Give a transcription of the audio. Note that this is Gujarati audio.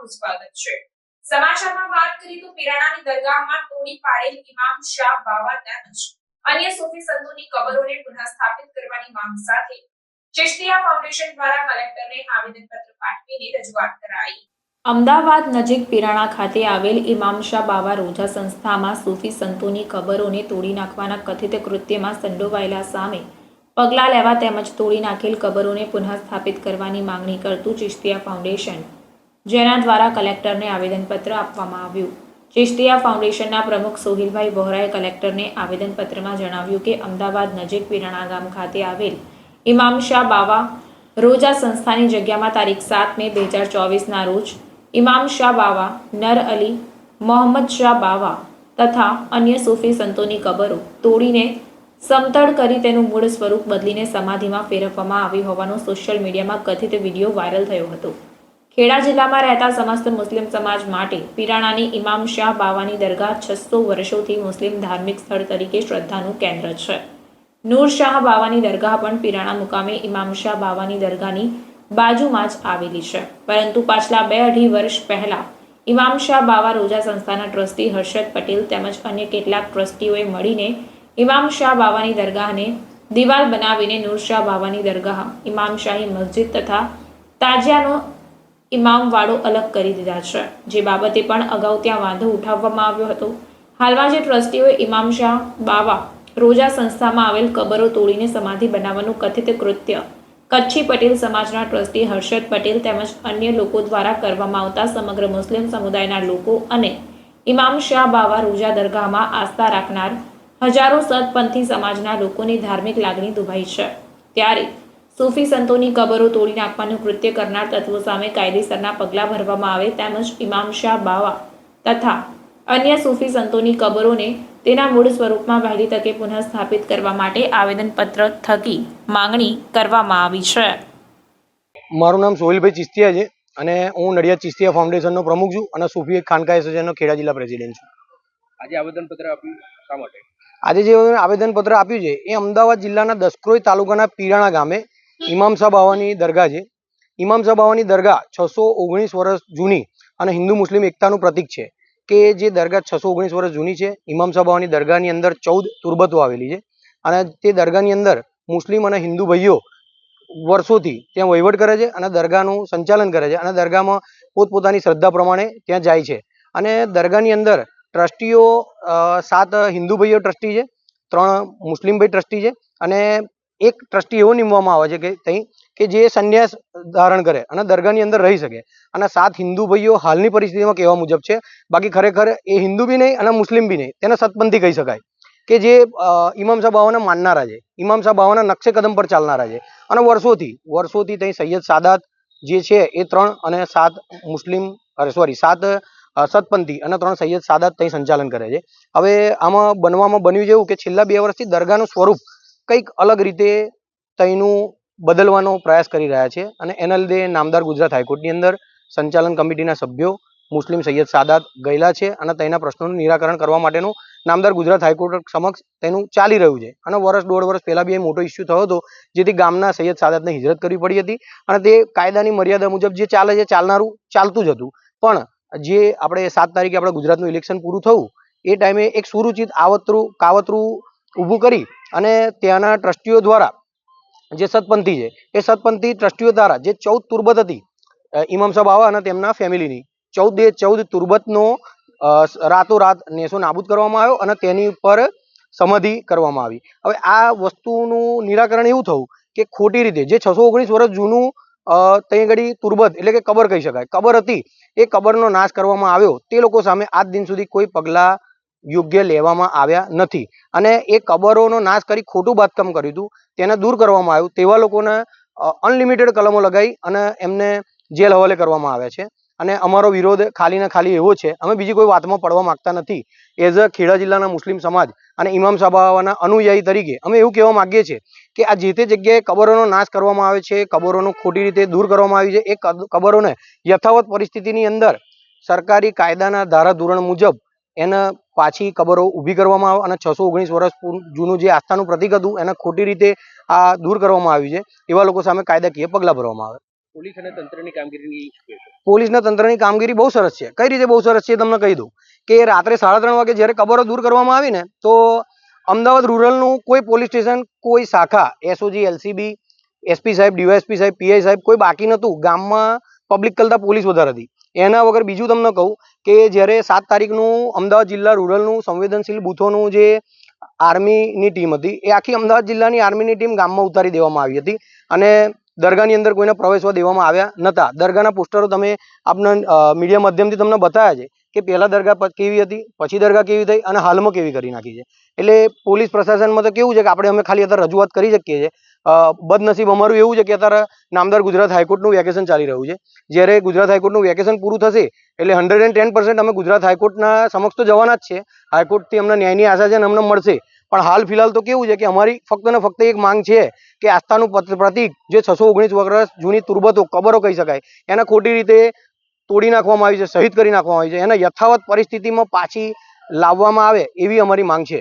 આપનું સ્વાગત છે. સમાચારમાં વાત કરીએ તો પીરાણાની દરગાહમાં તોડી પાડેલ ઇમામ શાહ બાવા તેમજ અન્ય સૂફી સંતોની કબરોને પુનઃસ્થાપિત કરવાની માંગ સાથે ચિશ્તિયા ફાઉન્ડેશન દ્વારા કલેક્ટરને આવેદનપત્ર પાઠવીને રજૂઆત કરાઈ. અમદાવાદ નજીક પીરાણા ખાતે આવેલ ઇમામ બાવા રોજા સંસ્થામાં સૂફી સંતોની કબરોને તોડી નાખવાના કથિત કૃત્યમાં સંડોવાયેલા સામે પગલાં લેવા તેમજ તોડી નાખેલ કબરોને પુનઃસ્થાપિત કરવાની માંગણી કરતું ચિશ્તિયા ફાઉન્ડેશન જેના દ્વારા કલેક્ટરને આવેદનપત્ર આપવામાં આવ્યું. ચિશ્તિયા ફાઉન્ડેશનના પ્રમુખ સોહિલભાઈ વોહરાએ કલેક્ટરને આવેદનપત્રમાં જણાવ્યું કે અમદાવાદ નજીક પીરાણા ગામ ખાતે આવેલ ઇમામ શાહ બાવા રોજા સંસ્થાની જગ્યામાં તારીખ સાત મે બે હજાર ચોવીસના રોજ ઇમામ શાહ બાવા, નર અલી, મોહમ્મદ શાહ બાવા તથા અન્ય સૂફી સંતોની કબરો તોડીને સમતળ કરી તેનું મૂળ સ્વરૂપ બદલીને સમાધિમાં ફેરવવામાં આવી હોવાનો સોશિયલ મીડિયામાં કથિત વીડિયો વાયરલ થયો હતો. ખેડા જિલ્લામાં રહેતા સમસ્ત મુસ્લિમ સમાજ માટે પીરાણાની ઇમામ શાહ બાવાની દરગાહ છસો વર્ષોથી મુસ્લિમ ધાર્મિક સ્થળ તરીકે શ્રદ્ધાનું કેન્દ્ર છે. નૂર શાહ બાવાની દરગાહ પણ પીરાણા મુકામે ઇમામ શાહ બાવાની દરગાહની બાજુમાં જ આવેલી છે. પરંતુ પાછલા બે અઢી વર્ષ પહેલા ઇમામ શાહ બાવા રોજા સંસ્થાના ટ્રસ્ટી હર્ષદ પટેલ તેમજ અન્ય કેટલાક ટ્રસ્ટીઓએ મળીને ઇમામ શાહ બાવાની દરગાહને દિવાલ બનાવીને નૂર શાહ બાવાની દરગાહ, ઇમામ શાહી મસ્જિદ તથા તાજિયાનો ઇમામવાળો અલગ કરી દીધા છે, જે બાબતે પણ અગાઉ ત્યાં વાંધો ઉઠાવવામાં આવ્યો હતો. હાલમાં જે ટ્રસ્ટીઓએ ઇમામ શાહ બાવા રોજા સંસ્થામાં આવેલ કબરો તોડીને સમાધિ બનાવવાનું કથિત કૃત્ય કચ્છી પટેલ સમાજના ટ્રસ્ટી હર્ષદ પટેલ તેમજ અન્ય લોકો દ્વારા કરવામાં આવતા સમગ્ર મુસ્લિમ સમુદાયના લોકો અને ઇમામ શાહ બાવા રોજા દરગાહમાં આસ્થા રાખનાર હજારો સતપંથી સમાજના લોકોની ધાર્મિક લાગણી દુભાઈ છે. ત્યારે સૂફી સંતોની કબરો તોડી નાખવાનું કૃત્ય કરનાર તત્વો સામે કાયદેસરના પગલાં ભરવામાં આવે તેમજ ઇમામ શાહ બાવા તથા અન્ય સૂફી સંતોની કબરોને તેના મૂળ સ્વરૂપમાં વહેલી તકે પુનઃસ્થાપિત કરવા માટે આવેદનપત્ર થકી માંગણી કરવામાં આવી છે. મારું નામ સોહિલભાઈ ચિસ્તિયા છે અને હું નડિયાદ ચિસ્તિયા ફાઉન્ડેશનનો પ્રમુખ છું અને સૂફી ખાનકા એસોસિએશનનો ખેડા જિલ્લા પ્રેસિડેન્ટ છું. આજે આવેદનપત્ર આપ્યું શા માટે? આજે જે આવેદનપત્ર આપ્યું છે એ અમદાવાદ જિલ્લાના દસક્રોઈ તાલુકાના પીરાણા ગામે ઇમામ સાહ બાવાની દરગાહ છે. ઇમામ સાહ બાવાની દરગાહ છસો ઓગણીસ વર્ષ જૂની અને હિન્દુ મુસ્લિમ એકતાનું પ્રતીક છે કે જે દરગાહ છસો ઓગણીસ વર્ષ જૂની છે. ઇમામ સાહ બાવાની દરગાહની અંદર ચૌદ તુરબતો આવેલી છે અને તે દરગાહની અંદર મુસ્લિમ અને હિન્દુ ભાઈઓ વર્ષોથી ત્યાં વહીવટ કરે છે અને દરગાહનું સંચાલન કરે છે અને દરગાહમાં પોતપોતાની શ્રદ્ધા પ્રમાણે ત્યાં જાય છે. અને દરગાહની અંદર ટ્રસ્ટીઓ સાત હિન્દુ ભાઈઓ ટ્રસ્ટી છે, ત્રણ મુસ્લિમ ભાઈ ટ્રસ્ટી છે અને એક ટ્રસ્ટી એવો નીમવામાં આવે છે કે ત્યાં કે જે સંન્યાસ ધારણ કરે અને દરગાહની અંદર રહી શકે. અને સાત હિન્દુ ભાઈઓ હાલની પરિસ્થિતિમાં કહેવા મુજબ છે, બાકી ખરેખર એ હિન્દુ બી નહીં અને મુસ્લિમ બી નહીં, તેને સતપંથી કહી શકાય. કે જે ઇમામ સાહેબ માનનારા છે ઇમામ સાહેબ નકશે કદમ પર ચાલનારા છે. અને વર્ષોથી વર્ષોથી ત્યાં સૈયદ સાદાત જે છે એ ત્રણ અને સાત મુસ્લિમ અરે સોરી સાત સતપંથી અને ત્રણ સૈયદ સાદાત ત્યાં સંચાલન કરે છે. હવે આમાં બનવામાં બન્યું છે એવું કે છેલ્લા બે વર્ષથી દરગાહનું સ્વરૂપ કંઈક અલગ રીતે તઈનું બદલવાનો પ્રયાસ કરી રહ્યા છે અને એના લીધે નામદાર ગુજરાત હાઈકોર્ટની અંદર સંચાલન કમિટીના સભ્યો મુસ્લિમ સૈયદ સાદાત ગયેલા છે અને તેના પ્રશ્નોનું નિરાકરણ કરવા માટેનું નામદાર ગુજરાત હાઈકોર્ટ સમક્ષ તેનું ચાલી રહ્યું છે. અને વર્ષ દોઢ વર્ષ પહેલાં બી એ મોટો ઇસ્યુ થયો હતો જેથી ગામના સૈયદ સાદાતને હિજરત કરવી પડી હતી અને તે કાયદાની મર્યાદા મુજબ જે ચાલે છે ચાલનારું ચાલતું જ હતું. પણ જે આપણે સાત તારીખે આપણે ગુજરાતનું ઇલેક્શન પૂરું થયું, એ ટાઈમે એક સુરુચિત, આવતરું, કાવતરું ઊભું કરી અને ત્યાંના ટ્રસ્ટીઓ દ્વારા જે સતપંથી છે, એ સતપંથી ટ્રસ્ટીઓ દ્વારા જે ચૌદ તુરબત હતી ઇમામ સાહેબ આવા અને તેમના ફેમિલીની, ચૌદ એ ચૌદ તુરબતનો રાતોરાત નેસો નાબૂદ કરવામાં આવ્યો અને તેની ઉપર સમાધિ કરવામાં આવી. હવે આ વસ્તુનું નિરાકરણ એવું થયું કે ખોટી રીતે જે છસો ઓગણીસ વર્ષ જૂનું ત્યાં આગળ તુરબત એટલે કે કબર કહી શકાય, કબર હતી, એ કબરનો નાશ કરવામાં આવ્યો. તે લોકો સામે આજ દિન સુધી કોઈ પગલાં યોગ્ય લેવામાં આવ્યા નથી. અને એ કબરોનો નાશ કરી ખોટું બાંધકામ કર્યું હતું, તેને દૂર કરવામાં આવ્યું. તેવા લોકોને અનલિમિટેડ કલમો લગાવી અને એમને જેલ હવાલે કરવામાં આવ્યા છે. અને અમારો વિરોધ ખાલી ને ખાલી એવો છે, અમે બીજી કોઈ વાતમાં પડવા માંગતા નથી. એઝ અ ખેડા જિલ્લાના મુસ્લિમ સમાજ અને ઇમામ સાબાવાના અનુયાયી તરીકે, અમે એવું કહેવા માંગીએ છીએ કે આ જે તે જગ્યાએ કબરોનો નાશ કરવામાં આવે છે, કબરોનો ખોટી રીતે દૂર કરવામાં આવી છે, એ કબરોને યથાવત પરિસ્થિતિની અંદર સરકારી કાયદાના ધારા ધોરણ મુજબ એને પાછી કબરો ઊભી કરવામાં આવે અને છસો ઓગણીસ વર્ષ જૂનું જે આસ્થાનું પ્રતિક હતું એને ખોટી રીતે આ દૂર કરવામાં આવ્યું છે. એવા લોકો સામે કાયદાકીય પગલાં ભરવામાં આવે. પોલીસ અને તંત્રની કામગીરીની પોલીસના તંત્રની કામગીરી બહુ સરસ છે. કઈ રીતે બહુ સરસ છે તમને કહી દઉં. કે રાત્રે સાડા ત્રણ વાગે જ્યારે કબરો દૂર કરવામાં આવી ને તો અમદાવાદ રૂરલનું કોઈ પોલીસ સ્ટેશન કોઈ શાખા એસઓજી એલસીબી એસપી સાહેબ ડીવાયએસપી સાહેબ પીઆઈ સાહેબ કોઈ બાકી નહોતું. ગામમાં પબ્લિક કરતાં પોલીસ વધારે હતી. એના વગર બીજું તમને કહું કે જ્યારે સાત તારીખનું અમદાવાદ જિલ્લા રૂરલનું સંવેદનશીલ બૂથોનું જે આર્મીની ટીમ હતી, એ આખી અમદાવાદ જિલ્લાની આર્મીની ટીમ ગામમાં ઉતારી દેવામાં આવી હતી અને દરગાહની અંદર કોઈને પ્રવેશવા દેવામાં આવ્યા નહોતા. દરગાહના પોસ્ટરો તમે આપના મીડિયા માધ્યમથી તમને બતાવ્યા છે. કે પહેલાં દરગાહ કેવી હતી, પછી દરગાહ કેવી થઈ અને હાલમાં કેવી કરી નાખી છે. એટલે પોલીસ પ્રશાસનમાં તો કેવું છે કે આપણે અમે ખાલી અત્યારે રજૂઆત કરી શકીએ છીએ. બદનસીબ અમારું એવું છે કે અત્યારે નામદાર ગુજરાત હાઈકોર્ટનું વેકેશન ચાલી રહ્યું છે. જ્યારે ગુજરાત હાઈકોર્ટનું વેકેશન પૂરું થશે, એટલે હંડ્રેડ ટેન પર્સન્ટ અમે ગુજરાત હાઈકોર્ટના સમક્ષ તો જવાના જ છે. હાઈકોર્ટથી અમને ન્યાયની આશા છે અને અમને મળશે. પણ હાલ ફિલહાલ તો કેવું છે કે અમારી ફક્ત ને ફક્ત એક માંગ છે કે આસ્થાનું પ્રતિક જે છસો ઓગણીસ વર્ષ જૂની તુરબતો, કબરો કહી શકાય, એને ખોટી રીતે તોડી નાખવામાં આવી છે, શહીદ કરી નાખવામાં આવી છે. એને યથાવત પરિસ્થિતિમાં પાછી લાવવામાં આવે એવી અમારી માંગ છે.